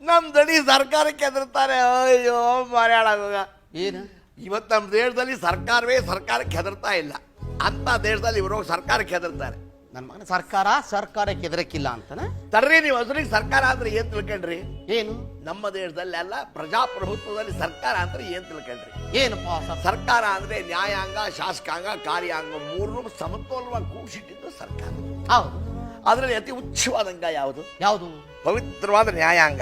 ನಮ್ ದಣಿ ಸರ್ಕಾರಕ್ಕೆ ಹೆದರ್ತಾರೆ ಅಯ್ಯೋ ಮರ್ಯಾಳಾಗ ಏನು? ಇವತ್ತು ನಮ್ಮ ದೇಶದಲ್ಲಿ ಸರ್ಕಾರವೇ ಸರ್ಕಾರಕ್ಕೆ ಹೆದರ್ತಾ ಇಲ್ಲ. ಅಂತ ದೇಶದಲ್ಲಿ ಇವರು ಸರ್ಕಾರಕ್ಕೆ ಹೆದರ್ತಾರೆ. ನನ್ನ ಮಗನ ಸರ್ಕಾರ ಸರ್ಕಾರಕ್ಕೆ ಹೆದರಕ್ಕಿಲ್ಲ ಅಂತನ? ತಡ್ರಿ ನೀವು ಹಸುರಿಗೆ ಸರ್ಕಾರ ಅಂದ್ರೆ ಏನ್ ತಿಳ್ಕೊಂಡ್ರಿ? ಏನು? ನಮ್ಮ ದೇಶದಲ್ಲೆಲ್ಲ ಪ್ರಜಾಪ್ರಭುತ್ವದಲ್ಲಿ ಸರ್ಕಾರ ಅಂದ್ರೆ ಏನ್ ತಿಳ್ಕೊಂಡ್ರಿ? ಏನಪ್ಪ ಸರ್ ಸರ್ಕಾರ ಅಂದ್ರೆ ನ್ಯಾಯಾಂಗ ಶಾಸಕಾಂಗ ಕಾರ್ಯಾಂಗ ಮೂರು ಸಮತೋಲವಾಗಿ ಕೂಡಿಸಿಟ್ಟಿದ್ದು ಸರ್ಕಾರ. ಹೌದು. ಅದರಲ್ಲಿ ಅತಿ ಉಚ್ಚವಾದಂಗ ಯಾವುದು? ಯಾವುದು? ಪವಿತ್ರವಾದ ನ್ಯಾಯಾಂಗ.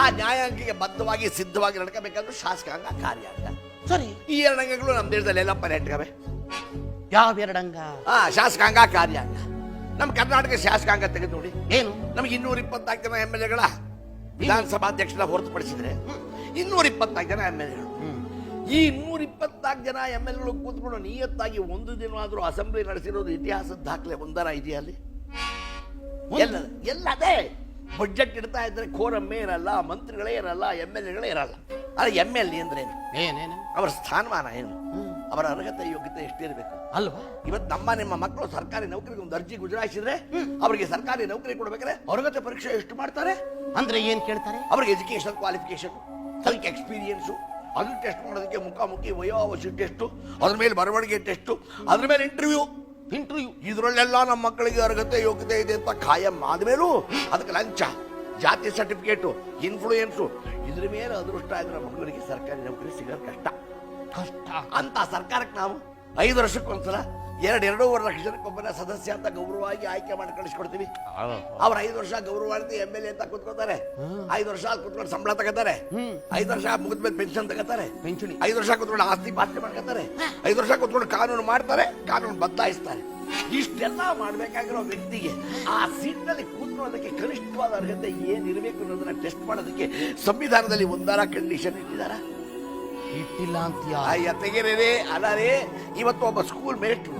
ಆ ನ್ಯಾಯಾಂಗಕ್ಕೆ ಬದ್ಧವಾಗಿ ಸಿದ್ಧವಾಗಿ ನಡ್ಕೋಬೇಕಾದ್ರೂ ಶಾಸಕಾಂಗ ಕಾರ್ಯಾಂಗ. ಸರಿ. ಈ ಎರಡು ಅಂಗಗಳು ನಮ್ಮ ದೇಶದಲ್ಲಿ ಎಲ್ಲ ನೆಟ್ಕವೆ ಯಾವ ಎರಡಂಗ ಆ ಶಾಸಕಾಂಗ ಕಾರ್ಯಾಂಗ. ನಮ್ಮ ಕರ್ನಾಟಕ ಶಾಸಕಾಂಗ ತೆಗೆದು ನೋಡಿ. ಏನು? ನಮ್ಗೆ ಇನ್ನೂರ ಇಪ್ಪತ್ನಾಲ್ಕು ಜನ ಎಂ ಎಲ್ ಎಗಳ ವಿಧಾನಸಭಾಧ್ಯಕ್ಷರ ಹೊರತುಪಡಿಸಿದ್ರೆ ಇನ್ನೂರ ಇಪ್ಪತ್ನಾಲ್ಕು ಜನ ಎಂ ಎಲ್ ಎಗಳು. ಈ ಇನ್ನೂರ ಇಪ್ಪತ್ನಾಲ್ಕು ಜನ ಎಂ ಎಲ್ ಎಗಳು ಕೂತ್ಕೊಂಡು ನಿಯತ್ತಾಗಿ ಒಂದು ದಿನವಾದರೂ ಅಸೆಂಬ್ಲಿ ನಡೆಸಿರೋದು ಇತಿಹಾಸದ ದಾಖಲೆ ಒಂದರ ಇದೆಯಲ್ಲಿ ಎಲ್ಲ ಎಲ್ಲ ಅದೇ. ಬಜೆಟ್ ಇಡ್ತಾ ಇದ್ರೆ ಕೋರಮ್ಮೆ ಇರಲ್ಲ ಮಂತ್ರಿಗಳೇ ಇರಲ್ಲ ಎಂ ಎಲ್ ಎಗಳೇ ಇರಲ್ಲ. ಅಲ್ಲ ಎಂ ಎಲ್ ಎ ಅಂದ್ರೆ ಏನು ಏನೇನು ಅವರ ಸ್ಥಾನಮಾನ ಏನು? ಅವರ ಅರ್ಹತೆ ಯೋಗ್ಯತೆ ಎಷ್ಟಿರಬೇಕು? ಅಲ್ವಾ? ಇವತ್ತು ನಮ್ಮ ನಿಮ್ಮ ಮಕ್ಕಳು ಸರ್ಕಾರಿ ನೌಕರಿಗೆ ಒಂದು ಅರ್ಜಿ ಗುಜರಾಯಿಸಿದ್ರೆ ಅವರಿಗೆ ಸರ್ಕಾರಿ ನೌಕರಿ ಕೊಡ್ಬೇಕಾದ್ರೆ ಅರ್ಹತೆ ಪರೀಕ್ಷೆ ಎಷ್ಟು ಮಾಡ್ತಾರೆ? ಅಂದ್ರೆ ಏನ್ ಕೇಳ್ತಾರೆ? ಅವ್ರಿಗೆ ಎಜುಕೇಶನ್ ಕ್ವಾಲಿಫಿಕೇಶನ್ ಅದಕ್ಕೆ ಎಕ್ಸ್ಪೀರಿಯನ್ಸು ಅದು ಟೆಸ್ಟ್ ಮಾಡೋದಕ್ಕೆ ಮುಖಾಮುಖಿ ವಯೋವಶಿ ಟೆಸ್ಟು ಅದ್ರ ಮೇಲೆ ಬರವಣಿಗೆ ಟೆಸ್ಟು ಅದ್ರ ಮೇಲೆ ಇಂಟರ್ವ್ಯೂ ಇಂಟರ್ವ್ಯೂ ಇದರಲ್ಲೆಲ್ಲ ನಮ್ಮ ಮಕ್ಕಳಿಗೆ ಅರ್ಹತೆ ಯೋಗ್ಯತೆ ಇದೆ ಅಂತ ಖಾಯಂ ಆದ್ಮೇಲೂ ಅದಕ್ಕೆ ಲಂಚ ಜಾತಿ ಸರ್ಟಿಫಿಕೇಟು ಇನ್ಫ್ಲೂಯೆನ್ಸು ಇದ್ರ ಮೇಲೆ ಅದೃಷ್ಟ ಆಗಿರೋ ಮಕ್ಕಳಿಗೆ ಸರ್ಕಾರಿ ನೌಕರಿ ಸಿಗೋದು ಕಷ್ಟ. ಕಷ್ಟ. ಅಂತ ಸರ್ಕಾರಕ್ಕೆ ನಾವು ಐದು ವರ್ಷಕ್ಕೊಂದ್ಸಲ ಎರಡು ಎರಡೂವರೆ ಲಕ್ಷ ಜನಕ್ಕೊಬ್ಬನ ಸದಸ್ಯ ಅಂತ ಗೌರವವಾಗಿ ಆಯ್ಕೆ ಮಾಡಿ ಕಳಿಸ್ಕೊಡ್ತೀವಿ. ಅವ್ರ ಐದು ವರ್ಷ ಗೌರವ ಎಂ ಎಲ್ ಎ ಅಂತ ಕುತ್ಕೋತಾರೆ ಐದು ವರ್ಷ ಕುತ್ಕೊಂಡು ಕೂತ್ಕೊಂಡು ಸಂಬಳ ತಗೋತಾರೆ. ಐದು ವರ್ಷ ಮುಗಿದ್ಮೇಲೆ ಪೆನ್ಷನ್ ತಗೋತಾರೆ. ಐದು ವರ್ಷ ಕುತ್ಕೊಂಡು ಆಸ್ತಿ ಪಾಸ್ತಿ ಮಾಡ್ಕೋತಾರೆ. ಐದು ವರ್ಷ ಕುತ್ಕೊಂಡು ಕಾನೂನು ಮಾಡ್ತಾರೆ ಕಾನೂನು ಬದಲಾಯಿಸ್ತಾರೆ. ಇಷ್ಟೆಲ್ಲ ಮಾಡ್ಬೇಕಾಗಿರೋ ವ್ಯಕ್ತಿಗೆ ಆ ಸೀಟ್ನಲ್ಲಿ ಕೂತ್ಕೊಳ್ಳೋದಕ್ಕೆ ಕನಿಷ್ಠವಾದ ಅರ್ಹತೆ ಏನಿರಬೇಕು ಅನ್ನೋದನ್ನ ಟೆಸ್ಟ್ ಮಾಡೋದಕ್ಕೆ ಸಂವಿಧಾನದಲ್ಲಿ ಒಂದಾರ ಕಂಡೀಷನ್ ಇಟ್ಟಿದಾರ? ಇಟ್ಟಿಲ್ಲ ಅಂತೀಯ? ಅಯ್ಯ ತೆಗೆರೆ ಅಲ್ಲ ರೇ ಇವತ್ತು ಒಬ್ಬ ಸ್ಕೂಲ್ ಮೇಟ್ರು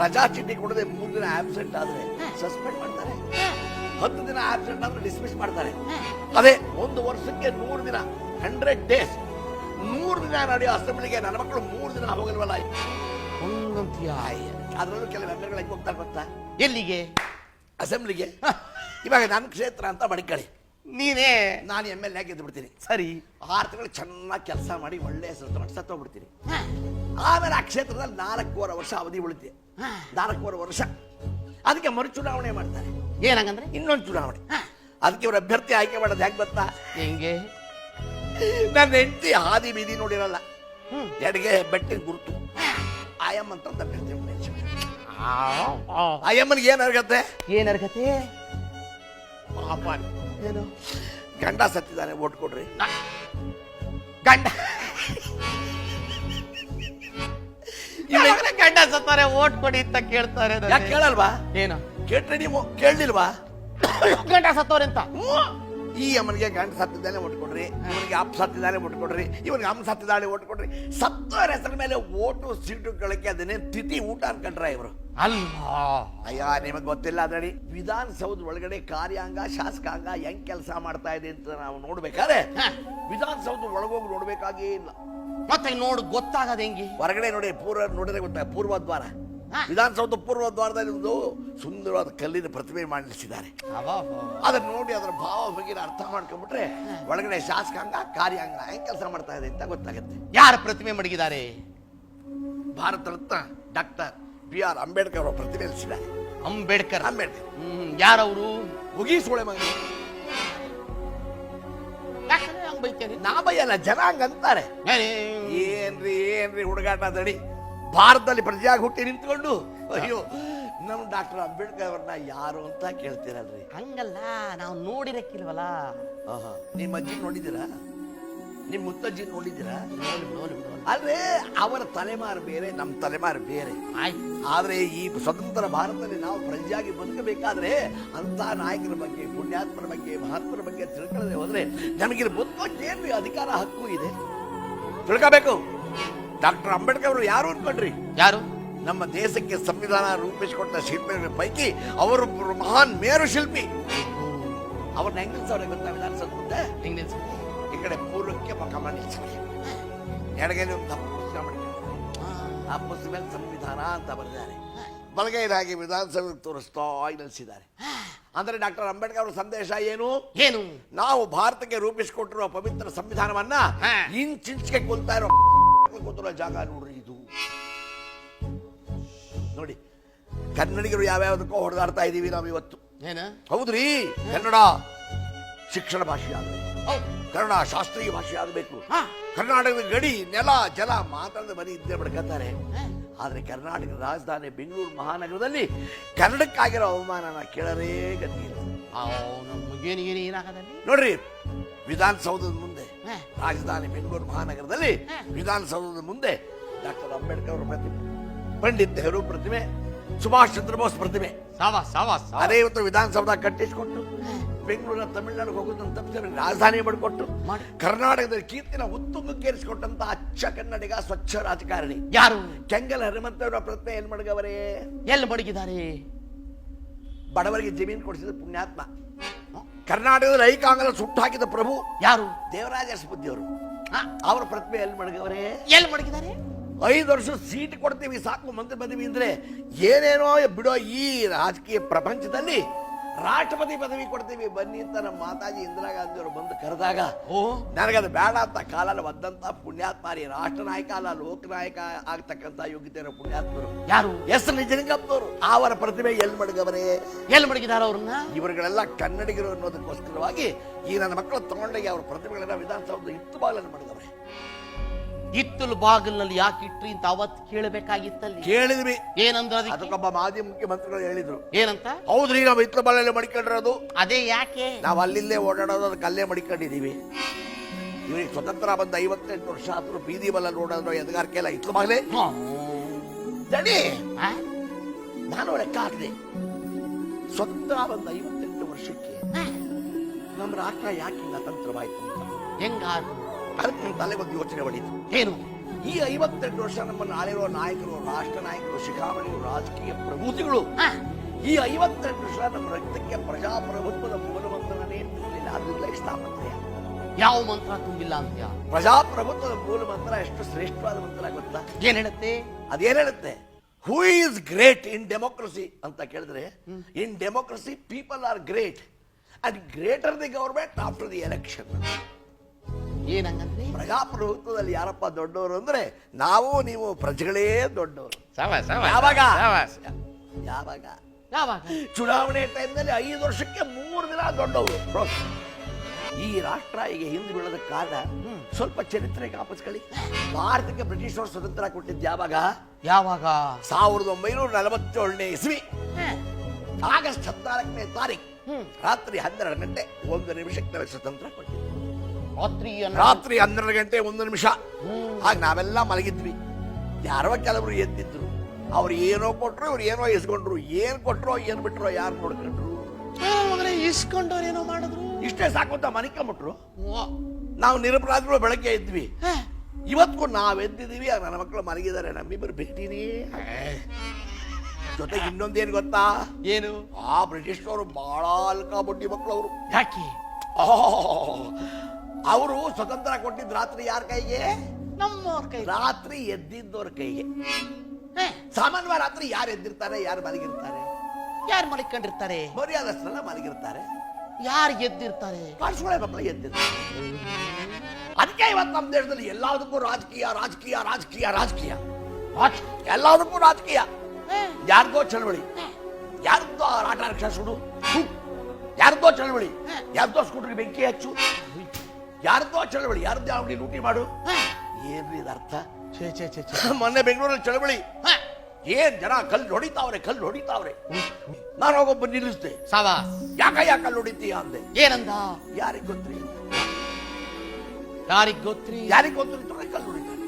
ರಜಾ ಚೀಟಿ ಕೊಡದೆ ಮೂರು ದಿನ ಆಬ್ಸೆಂಟ್ ಆದ್ರೆ ಸಸ್ಪೆಂಡ್ ಮಾಡ್ತಾರೆ. ಹತ್ತು ದಿನ ಆಬ್ಸೆಂಟ್ ಆದ್ರೆ ಡಿಸ್ಮಿಸ್ ಮಾಡ್ತಾರೆ. ಅದೇ ಒಂದು ವರ್ಷಕ್ಕೆ ನೂರು ದಿನ ಹಂಡ್ರೆಡ್ ಡೇಸ್ ನೂರು ದಿನ ನಡೆಯೋ ಅಸೆಂಬ್ಲಿಗೆ ನನ್ನ ಮಕ್ಕಳು ಮೂರು ದಿನ ಹೋಗಲ್ವಲ್ಲ? ಹಂಗಂತೀಯ? ಅದ್ರಲ್ಲೂ ಕೆಲವು ಮೆಂಬರ್ಗಳಿಗೆ ಹೋಗ್ತಾರೆ ಗೊತ್ತಾ ಎಲ್ಲಿಗೆ? ಅಸೆಂಬ್ಲಿಗೆ ಇವಾಗ ನನ್ನ ಕ್ಷೇತ್ರ ಅಂತ ಮಡಿಕಳಿ. ನೀನೇ. ನಾನು ಎಂ ಎಲ್ ಎ ಗೆದ್ದು ಬಿಡ್ತೀನಿ. ಸರಿ. ಆರು ತಿಂಗಳು ಚೆನ್ನಾಗಿ ಕೆಲಸ ಮಾಡಿ ಒಳ್ಳೆ ಹೆಸರು ಮಾಡಿ ಸತ್ತೋಗ್ಬಿಡ್ತೀನಿ ಆಮೇಲೆ ಆ ಕ್ಷೇತ್ರದಲ್ಲಿ ನಾಲ್ಕೂವರೆ ವರ್ಷ ಅವಧಿ ಉಳಿತೆ. ನಾಲ್ಕೂವರೆ ವರ್ಷ. ಅದಕ್ಕೆ ಮರು ಚುನಾವಣೆ ಮಾಡ್ತಾರೆ. ಏನಂಗಂದ್ರೆ? ಇನ್ನೊಂದು ಚುನಾವಣೆ. ಅದಕ್ಕೆ ಇವ್ರ ಅಭ್ಯರ್ಥಿ ಆಯ್ಕೆ ಮಾಡೋದು ಹೆಂಗೆ ಗೊತ್ತಾ? ಹೆಂಗೆ? ನನ್ನ ಹೆಂಡತಿ ಹಾದಿ ಬೀದಿ ನೋಡಿರಲ್ಲ. ಎಡಗೆ ಬೆಟ್ಟಿನ ಗುರುತು. ಆಯಮ್ಮ ಅಂತ ಅಭ್ಯರ್ಥಿ ಆಯಮ್ಮನಿಗೆ ಏನರ್ಗತ್ತೆ ಆ. ಏನಾಗತ್ತೆ ಏನ್? ಗಂಡ ಸತ್ತಿದ್ದಾನೆ ಓಟ್ ಕೊಡ್ರಿ. ಗಂಡ. ಇವಾಗಲೇ ಗಂಡ ಸತ್ತಾರೆ ಓಟ್ ಕೊಡಿ ಅಂತ ಕೇಳ್ತಾರೆ ನನಗೆ. ಕೇಳಲ್ವಾ? ಏನು? ಕೇಳ್ರಿ ನೀವು ಕೇಳಲಿಲ್ವಾ? ಗಂಡ ಸತ್ತವ್ರೆ ಅಂತ. ಈ ಅಮ್ಮನಿಗೆ ಗಂಡ ಸತ್ತಿದ್ದಾನೆ ಓಟ್ ಕೊಡ್ರಿ. ಇವನಿಗೆ ಅಪ್ಪ ಸತ್ತಿದ್ದಾನೆ ಓಟ್ ಕೊಡ್ರಿ. ಇವನಿಗೆ ಅಮ್ಮ ಸತ್ತಿದ್ದಾಳೆ ಓಟ್ ಕೊಡ್ರಿ. ಸತ್ತವರ ಹೆಸರ ಮೇಲೆ ಓಟು ಸೀಟು ಗಳಕ್ಕೆ ಅದನ್ನೇ ತಿಥಿ ಊಟ ಅನ್ಕೊಂಡ್ರ ಇವರು. ಅಲ್ವಾ? ಅಯ್ಯ ನಿಮಗೆ ಗೊತ್ತಿಲ್ಲ ಅದಡಿ ವಿಧಾನಸೌಧ ಒಳಗಡೆ ಕಾರ್ಯಾಂಗ ಶಾಸಕಾಂಗ ಹೆಂಗ್ ಕೆಲಸ ಮಾಡ್ತಾ ಇದೆ ಅಂತ ನಾವು ನೋಡ್ಬೇಕಾದ್ರೆ ವಿಧಾನಸೌಧ ಒಳಗೋಗಿ ನೋಡ್ಬೇಕಾಗೇ ಇಲ್ಲ. ಮತ್ತೆ ನೋಡು ಗೊತ್ತಾಗದ ಹೆಂಗೆ? ಹೊರಗಡೆ ನೋಡಿ ಪೂರ್ವ ನೋಡಿದ್ರೆ ಗೊತ್ತಾ ಪೂರ್ವ ದ್ವಾರ ಹಾ. ವಿಧಾನಸೌಧ ಪೂರ್ವ ದ್ವಾರದಲ್ಲಿ ಒಂದು ಸುಂದರವಾದ ಕಲ್ಲಿನ ಪ್ರತಿಮೆ ಮಾಡಿಸಿದ್ದಾರೆ. ಅದನ್ನ ನೋಡಿ ಅದರ ಭಾವ ಬಗ್ಗೆ ಅರ್ಥ ಮಾಡ್ಕೊಂಡ್ಬಿಟ್ರೆ ಒಳಗಡೆ ಶಾಸಕಾಂಗ ಕಾರ್ಯಾಂಗ ಹೆಂಗ್ ಕೆಲಸ ಮಾಡ್ತಾ ಇದೆ ಅಂತ ಗೊತ್ತಾಗುತ್ತೆ. ಯಾರ ಪ್ರತಿಮೆ ಮಡಗಿದ್ದಾರೆ? Bharat Ratna doctor B R Ambedkar ಅವರ ಪ್ರತಿಮೆ ನಿಲ್ಲಿಸಿದ್ದಾರೆ ಅಂಬೇಡ್ಕರ್? ಅಂಬೇಡ್ಕರ್. ಹ್ಮ್ ಯಾರವರು ಸೋಳೆ ಮಗ ನಾ ಬೈಯಲ್ಲ ಜನ ಹಂಗ ಅಂತಾರೆ. ಏನೇ? ಏನ್ರಿ ಏನ್ರಿ ಹುಡುಗಾಟ ದಡಿ? ಭಾರತದಲ್ಲಿ ಪ್ರಜೆಯಾಗಿ ಹುಟ್ಟಿ ನಿಂತ್ಕೊಂಡು ಅಯ್ಯೋ ನಮ್ಮ ಡಾಕ್ಟರ್ ಅಂಬೇಡ್ಕರ್ ಅವ್ರನ್ನ ಯಾರು ಅಂತ ಕೇಳ್ತೀರಲ್ರಿ. ಹಂಗಲ್ಲ ನಾವು ನೋಡಿರಕ್ಕಿಲ್ವಲ್ಲ. ಆಹಾ. ನಿಮ್ಮ ಅಜ್ಜಿ ನೋಡಿದ್ದೀರಾ? ನಿಮ್ಮ ಮುತ್ತಜ್ಜಿ ನೋಡಿದ್ದೀರಾ? ನೋಡಿ ನೋಡು, ಆದ್ರೆ ಅವರ ತಲೆಮಾರು ಬೇರೆ ನಮ್ಮ ತಲೆಮಾರು ಬೇರೆ. ಆದರೆ ಈ ಸ್ವತಂತ್ರ ಭಾರತದಲ್ಲಿ ನಾವು ಪ್ರಜೆಯಾಗಿ ಬದುಕಬೇಕಾದ್ರೆ ಅಂತ ನಾಯಕರ ಬಗ್ಗೆ ಪುಣ್ಯಾತ್ಮರ ಬಗ್ಗೆ ಮಹಾತ್ಮರ ಬಗ್ಗೆ ತಿಳ್ಕೊಳ್ಳದೆ ಹೋದ್ರೆ ನಮಗೆ ಏನು ಅಧಿಕಾರ ಹಕ್ಕು ಇದೆ. ತಿಳ್ಕೋಬೇಕು. ಡಾಕ್ಟರ್ ಅಂಬೇಡ್ಕರ್ ಅವರು ಯಾರು ಅನ್ಕೊಂಡ್ರಿ? ಯಾರು? ನಮ್ಮ ದೇಶಕ್ಕೆ ಸಂವಿಧಾನ ರೂಪಿಸಿಕೊಟ್ಟ ಶಿಲ್ಪಿಗಳ ಪೈಕಿ ಅವರು ಮಹಾನ್ ಮೇರು ಶಿಲ್ಪಿ. ಅವ್ರನ್ನ ಹೆಂಗ್ ನಿಲ್ಸವ್ರೆ ಗೊತ್ತಾ ವಿಧಾನಸೌಧ ಮುಂದೆ? ಹೆಂಗ್ ನಿಲ್ಸು? ಈ ಕಡೆ ಪೂರ್ವಕ್ಕೆ ಮಕ ನಿಲ್ಸವ್ರೆ ಎಡಗೈಲಿ ಒಂದು ದಪ್ಪ ಪುಸ್ತಕ ಮಾಡಿದ್ದಾರೆ ಆ, ಪುಸ್ತಕ ಮೇಲೆ ಸಂವಿಧಾನ ಅಂತ ಬರೆದಿದ್ದಾರೆ. ಬಲಗೈದಾಗಿ ವಿಧಾನಸಭೆ ತೋರಿಸ್ತಾ ನಿಲ್ಲಿಸಿದ್ದಾರೆ ಅಂದ್ರೆ ಡಾಕ್ಟರ್ ಅಂಬೇಡ್ಕರ್ ಅವರ ಸಂದೇಶ ಏನು? ಏನು? ನಾವು ಭಾರತಕ್ಕೆ ರೂಪಿಸಿಕೊಟ್ಟಿರುವ ಪವಿತ್ರ ಸಂವಿಧಾನವನ್ನ. ಇಂಚಿಂಚಿಗೆ ಕೊಲ್ತಾ ಇರೋ ಕೂತಿರೋ ಜಾಗ ನೋಡ್ರಿ ಇದು. ನೋಡಿ ಕನ್ನಡಿಗರು ಯಾವ್ಯಾವುದಕ್ಕೋ ಹೊಡೆದಾಡ್ತಾ ಇದೀವಿ ನಾವು ಇವತ್ತು ಏನ? ಹೌದ್ರಿ? ಕನ್ನಡ ಶಿಕ್ಷಣ ಭಾಷೆ ಆಗಬೇಕು ಕನ್ನಡ ಶಾಸ್ತ್ರೀಯ ಭಾಷೆ ಆಗಬೇಕು. ಹಾ. ಕರ್ನಾಟಕದ ಗಡಿ ನೆಲ ಜಲ ಮಾತಾಡದ ಮನೆ ಇದ್ದೇ ಬಿಡ್ಕತ್ತಾರೆ ಆದರೆ ಕರ್ನಾಟಕದ ರಾಜಧಾನಿ ಬೆಂಗಳೂರು ಮಹಾನಗರದಲ್ಲಿ ಕನ್ನಡಕ್ಕಾಗಿರೋ ಅವಮಾನನ ಕೇಳರೇ ಗತಿ ಇಲ್ಲ. ನೋಡ್ರಿ ವಿಧಾನಸೌಧದ ಮುಂದೆ ರಾಜಧಾನಿ ಬೆಂಗಳೂರು ಮಹಾನಗರದಲ್ಲಿ. ವಿಧಾನಸೌಧದ ಮುಂದೆ ಡಾಕ್ಟರ್ ಅಂಬೇಡ್ಕರ್ ಅವರ ಪ್ರತಿಮೆ ಪಂಡಿತ್ ನೆಹರು ಪ್ರತಿಮೆ ಸುಭಾಷ್ ಚಂದ್ರ ಬೋಸ್ ಪ್ರತಿಮೆ. ಅದೇ ಇವತ್ತು ವಿಧಾನಸೌಧ ಕಟ್ಟಿಸಿಕೊಟ್ಟು ಬೆಂಗಳೂರಿನ ತಮಿಳುನಾಡು ಹೋಗೋದನ್ನು ತಪ್ಪಿಸಿ ರಾಜಧಾನಿ ಮಾಡಿಕೊಟ್ಟು ಕರ್ನಾಟಕದಲ್ಲಿ ಕರ್ನಾಟಕದ ಕೀರ್ತಿನ ಉತ್ತುಂಗಕ್ಕೇರಿಸಿಕೊಟ್ಟಂತ ಅಚ್ಚ ಕನ್ನಡಿಗ ಸ್ವಚ್ಛ ರಾಜಕಾರಣಿ. ಯಾರು? ಕೆಂಗಲ್ ಹನುಮಂತವರ ಪ್ರತಿಮೆ ಏನ್ ಮಡಗವರೇ ಎಲ್ಲಿ ಮಡಗಿದ್ದಾರೆ? ಬಡವರಿಗೆ ಜಮೀನು ಕೊಡಿಸಿದ ಪುಣ್ಯಾತ್ಮ. ಕರ್ನಾಟಕದ ಐಕಾಂಗಲ ಸುಟ್ಟು ಹಾಕಿದ ಪ್ರಭು. ಯಾರು? ದೇವರಾಜ ಹಾ, ಅವರ. ಪ್ರತಿಮೆ ಎಲ್ಲಿ ಮಡಗವರೇ ಎಲ್ಲಿ ಮಡಗಿದ್ದಾರೆ? ಐದು ವರ್ಷ ಸೀಟ್ ಕೊಡ್ತೀವಿ ಸಾಕು ಮಂತ್ರಿ ಪದವಿ ಅಂದ್ರೆ ಏನೇನೋ ಬಿಡೋ ಈ ರಾಜಕೀಯ ಪ್ರಪಂಚದಲ್ಲಿ ರಾಷ್ಟ್ರಪತಿ ಪದವಿ ಕೊಡ್ತೀವಿ ಬನ್ನಿ ಅಂತ ನಮ್ಮ ಮಾತಾಜಿ ಇಂದಿರಾ ಗಾಂಧಿ ಅವರು ಬಂದು ಕರೆದಾಗ ಓ. ನನಗದು ಬೇಡ ಅಂತ ಕಾಲಲ್ಲಿ ಒದ್ದಂತ ಪುಣ್ಯಾತ್ಮಾರಿ ರಾಷ್ಟ್ರ ನಾಯಕ ಅಲ್ಲ ಲೋಕನಾಯಕ ಆಗ್ತಕ್ಕಂತ ಯೋಗ್ಯತೆ ಇರೋ ಪುಣ್ಯಾತ್ಮರು. ಯಾರು? ಎಸ್ ನಿಜಲಿಂಗಪ್ಪನವರು. ಅವರ ಪ್ರತಿಮೆ ಎಲ್ಲಿ ಮಡಗವರೇ ಎಲ್ಲಿ ಮಡಗಿದಾರ ಅವ್ರನ್ನ? ಇವರುಗಳೆಲ್ಲ ಕನ್ನಡಿಗರು ಅನ್ನೋದಕ್ಕೋಸ್ಕರವಾಗಿ ಈ ನನ್ನ ಮಕ್ಕಳು ತಗೊಂಡಾಗಿ ಅವ್ರ ಪ್ರತಿಮೆಗಳನ್ನ ವಿಧಾನಸೌಧದ ಇತ್ತು ಬಾಗಿಲನ್ನು ಮಾಡಿದವ್ರೆ. ಇತ್ತಲು ಬಾಗಿಲಿನಲ್ಲಿ ಯಾಕೆ ಇಟ್ರಿ ಅಂತ ಅವತ್ ಕೇಳಬೇಕಾಗಿತ್ತಲ್ಲಿ? ಕೇಳಿದ್ವಿ. ಏನಂದ್ರ ಅದಕ್ಕೆ? ಅದಕ್ಕೊಬ್ಬ ಮಾಜಿ ಮುಖ್ಯಮಂತ್ರಿಗಳು ಹೇಳಿದ್ರು. ಏನಂತ? ಹೌದ್ರಿ ನಾವು ಇತ್ತು ಬಾಳಲ್ಲಿ ಮಡಿಕೊಂಡಿರೋದು. ಅದೇ ಯಾಕೆ? ನಾವು ಅಲ್ಲಿಲ್ಲೇ ಓಡಾಡೋದು ಅದಕ್ಕೆ ಅಲ್ಲೇ ಮಡಿಕೊಂಡಿದೀವಿ. ಇವ್ರಿಗೆ ಸ್ವತಂತ್ರ ಬಂದ ಐವತ್ತೆಂಟು ವರ್ಷ ಆದ್ರೂ ಬೀದಿ ಬಲ್ಲ ನೋಡೋದು ಎದಗಾರಿಕೆ ಎಲ್ಲ ಇತ್ತು ಬಾಗ್ಲೆ? ದಣಿ ಆ? ನಾನು ಲೆಕ್ಕ ಹಾಕಿದೆ ಸ್ವತಂತ್ರ ಬಂದ ಐವತ್ತೆಂಟು ವರ್ಷಕ್ಕೆ ನಮ್ಮ ರಾಷ್ಟ್ರ ಯಾಕಿಲ್ಲ ತಂತ್ರವಾಯಿತು ಅಂತ. ಹೆಂಗಾರು ಅದಕ್ಕೆ ನನ್ನ ತಲೆ ಬಗ್ಗೆ ಯೋಚನೆ ಹೊಡೀತು ಏನು? ಈ ಐವತ್ತೆಂಟು ವರ್ಷ ನಮ್ಮನ್ನು ಆಳಿರುವ ನಾಯಕರು ರಾಷ್ಟ್ರ ನಾಯಕರು ಶಿಖಾಮಣಿಗಳು ರಾಜಕೀಯ ಪ್ರಭೂತಿಗಳು. ಈ ಐವತ್ತೆರಡು ವರ್ಷ ನಮ್ಮ ರಕ್ತಕ್ಕೆ ಪ್ರಜಾಪ್ರಭುತ್ವದ ಮೂಲಮಂತ್ರನೇ ತುಂಬಿಲ್ಲ ಅದರಿಂದ ಇಷ್ಟಾಪತ್ರೆ ಯಾವ ಮಂತ್ರ ತುಂಬಿಲ್ಲ ಅಂತ ಪ್ರಜಾಪ್ರಭುತ್ವದ ಮೂಲ ಮಂತ್ರ ಎಷ್ಟು ಶ್ರೇಷ್ಠವಾದ ಮಂತ್ರ ಗೊತ್ತಾ? ಏನ್ ಹೇಳುತ್ತೆ? ಅದೇನ್ ಹೇಳುತ್ತೆ? Who is great in democracy ಅಂತ ಕೇಳಿದ್ರೆ in democracy people are great and greater the government after the election ಏನಂಗಂದ್ರೆ? ಪ್ರಜಾಪ್ರಭುತ್ವದಲ್ಲಿ ಯಾರಪ್ಪ ದೊಡ್ಡವರು ಅಂದ್ರೆ ನಾವು ನೀವು ಪ್ರಜೆಗಳೇ ದೊಡ್ಡವರು. ಯಾವಾಗ? ಸಾವಾಸ್. ಯಾವಾಗ? ಯಾವಾಗ? ಚುನಾವಣೆ ಟೈಮ್ನಲ್ಲಿ ಐದು ವರ್ಷಕ್ಕೆ ಮೂರು ದಿನ ದೊಡ್ಡವರು. ಈ ರಾಷ್ಟ್ರ ಈಗ ಹಿಂದೆ ಬೀಳೋದ ಕಾರಣ ಸ್ವಲ್ಪ ಚರಿತ್ರೆ ಜ್ಞಾಪಿಸ್ಕೊಳ್ಳಿ ಭಾರತಕ್ಕೆ ಬ್ರಿಟಿಷರು ಸ್ವತಂತ್ರ ಕೊಟ್ಟಿದ್ದು ಯಾವಾಗ? ಯಾವಾಗ? ಸಾವಿರದ ಒಂಬೈನೂರ ನಲವತ್ತೇಳನೇ ಇಸ್ವಿ. ಆಗಸ್ಟ್ ಹದಿನಾಲ್ಕನೇ ತಾರೀಕು. ರಾತ್ರಿ ಹನ್ನೆರಡು ಗಂಟೆ ಒಂದು ನಿಮಿಷಕ್ಕೆ ಸ್ವತಂತ್ರ ಕೊಟ್ಟಿದ್ದು. ರಾತ್ರಿ ರಾತ್ರಿ ಹನ್ನೆರಡು ಗಂಟೆ ಒಂದು ನಿಮಿಷ. ಆಗ ನಾವೆಲ್ಲ ಮಲಗಿದ್ವಿ. ಯಾರೋ ಕೆಲವರು ಎದ್ದಿದ್ರು. ಅವ್ರು ಏನೋ ಕೊಟ್ರು ಇವ್ರು ಏನೋ ಇಸ್ಕೊಂಡ್ರು. ಏನ್ ಕೊಟ್ರೋ ಏನ್ ಬಿಟ್ರೋ ಯಾರು ನೋಡ್ಕೊಂಡ್ರು? ಇಸ್ಕೊಂಡವ್ರು ಏನೋ ಮಾಡಿದ್ರು. ಇಷ್ಟೇ ಸಾಕು ಅಂತ ಮನಿಕೊಂಬಿಟ್ರು. ನಾವು ನಿರಪರಾಧಿಗಳು ಬೆಳಗ್ಗೆ ಇದ್ವಿ. ಇವತ್ತು ನಾವೆದ್ದಿದೀವಿ ನಾವ್ ಎದ್ದಿದೀವಿ ನನ್ನ ಮಕ್ಕಳು ಮಲಗಿದ್ದಾರೆ. ನಮ್ಮಿಬ್ಬರು ಭೇಟಿನೇ ಜೊತೆಗೆ ಇನ್ನೊಂದೇನು ಗೊತ್ತಾ? ಏನು? ಆ ಬ್ರಿಟಿಷ್ನವರು ಬಹಳ ಅಲ್ಕಾ ಬಡ್ಡಿ ಮಕ್ಕಳು ಅವರು. ಯಾಕೆ? ಅವರು ಸ್ವತಂತ್ರ ಕೊಟ್ಟಿದ್ದು ರಾತ್ರಿ ಯಾರ ಕೈಗೆ? ನಮ್ಮವ್ರ ಕೈ ರಾತ್ರಿ ಎದ್ದಿದ್ದವ್ರ ಕೈಗೆ. ಸಾಮಾನ್ಯವಾಗಿ ರಾತ್ರಿ ಯಾರು ಎದ್ದಿರ್ತಾರೆ ಯಾರು ಮಲಗಿರ್ತಾರೆ? ಯಾರು ಮಲಿಕೊಂಡಿರ್ತಾರೆ? ಮರ್ಯಾದಷ್ಟೆಲ್ಲ ಮಲಗಿರ್ತಾರೆ. ಯಾರು ಎದ್ದಿರ್ತಾರೆ? ಕಾಣಿಸ್ಕೊಳ್ಳೆ ಮಕ್ಕಳು ಎದ್ದಿರ್ತಾರೆ. ಅದಕ್ಕೆ ಇವತ್ತು ನಮ್ಮ ದೇಶದಲ್ಲಿ ಎಲ್ಲದಕ್ಕೂ ರಾಜಕೀಯ ರಾಜಕೀಯ ರಾಜಕೀಯ ರಾಜಕೀಯ. ಎಲ್ಲದಕ್ಕೂ ರಾಜಕೀಯ. ಯಾರಿಗೋ ಯಾರ್ದೋ ಚಳವಳಿ. ಯಾರ್ದೋ ರಾಟ ರಿಕ್ಷಾ ಸುಡು. ಯಾರ್ದೋ ಚಳವಳಿ. ಯಾರ್ದೋ ಸ್ಕೂಟರ್ಗೆ ಬೆಂಕಿ ಹಚ್ಚು. ಯಾರ್ದೋ ಚಳವಳಿ? ಯಾರದ್ದೇ ಅಂಗಡಿ ಲೂಟಿ ಮಾಡು. ಏನ್ರಿ ಇದು ಅರ್ಥ ಛೇ ಛೇ ಛೇ ಛೇ ಮೊನ್ನೆ ಬೆಂಗಳೂರಲ್ಲಿ ಚಳವಳಿ. ಹ, ಏನ್ ಜನ ಕಲ್ಲು ಹೊಡಿತಾವ್ರೆ ಕಲ್ಲು ಹೊಡಿತಾವ್ರೆ? ನಾನು ಹೋಗೊಬ್ಬ ನಿಲ್ಲಿಸ್ದೆ. ಸಾವಾಸ್ ಯಾಕ ಯಾಕೆ ಕಲ್ಲು ಹೊಡಿತೀಯ ಅಂದೆ? ಏನಂದ? ಯಾರಿಗ್ ಗೊತ್ತ್ರಿ? ಯಾರಿಗ್ ಗೊತ್ತ್ರಿ? ಯಾರಿಗ್ ಗೊತ್ತಿರಿ ಕಲ್ಲು ಹೊಡಿತಾರೆ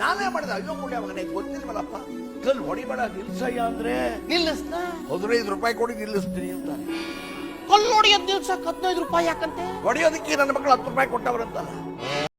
ನಾನೇ ಮಾಡಿದೆ. ಅಯ್ಯೋ ಮುಳ್ಯ ಮಗನೇ ಗೊತ್ತಿಲ್ವಲ್ಲಪ್ಪ? ಕಲ್ಲು ಹೊಡಿಬೇಡ ನಿಲ್ಸಯ್ಯ ಅಂದ್ರೆ? ನಿಲ್ಲಿಸ್ದ ಹದಿನೈದು ರೂಪಾಯಿ ಕೊಡಿ ನಿಲ್ಲಿಸ್ತೀನಿ ಅಂತ ಕಲ್ಲೋಡಿ ದಿವ್ಸಕ್ಕೆ ಹದಿನೈದು ರೂಪಾಯಿ ಯಾಕಂತೆ? ಹೊಡೆಯೋದಕ್ಕೆ ನನ್ನ ಮಕ್ಕಳು ಹತ್ತು ರೂಪಾಯಿ ಕೊಟ್ಟವ್ರಂತಲ್ಲ